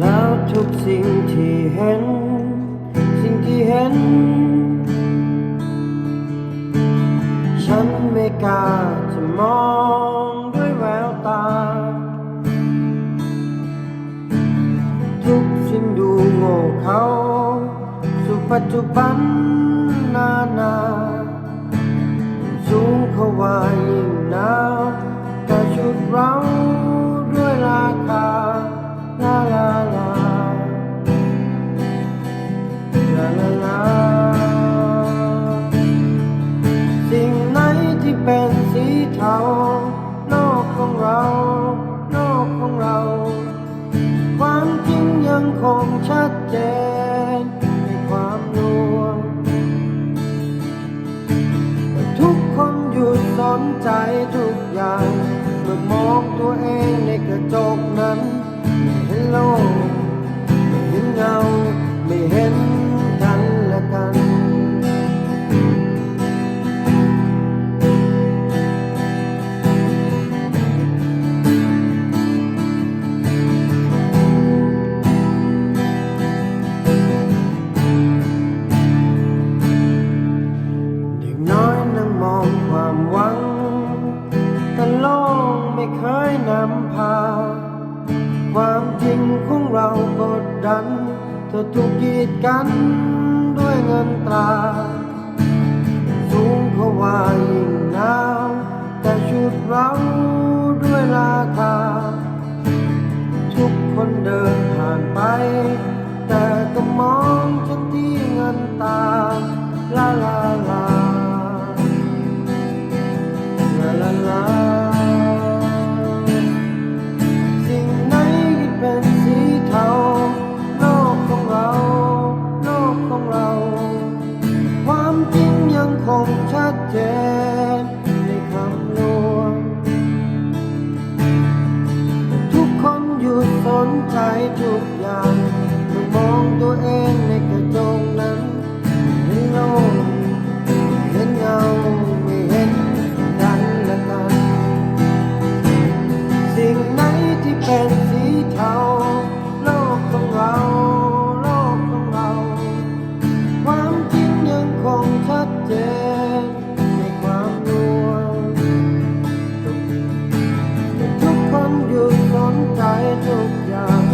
แล้วทุกสิ่งที่เห็น สิ่งที่เห็น ฉันไม่กล้าจะมองด้วยแววตา ทุกสิ่งดูโง่เขาสู่ปัจจุบันนานา ลาลาลาสิ่งไหนที่เป็นสีเทาโลกของเราโลกของเรา ความจริงยังคงชัดเจนในความลวงแต่ทุกคนหยุดสนใจทุกอย่างเมื่อมองตัวเองในกระจก ความหวัง แต่โลกไม่เคยนำพา ความจริงของเรากดดัน เธอถูกกีดกันด้วยเงินตรา สูงเขาว่ายิ่งหนาวแต่ชุดเรา ใจทุกอย่าง Hallelujah.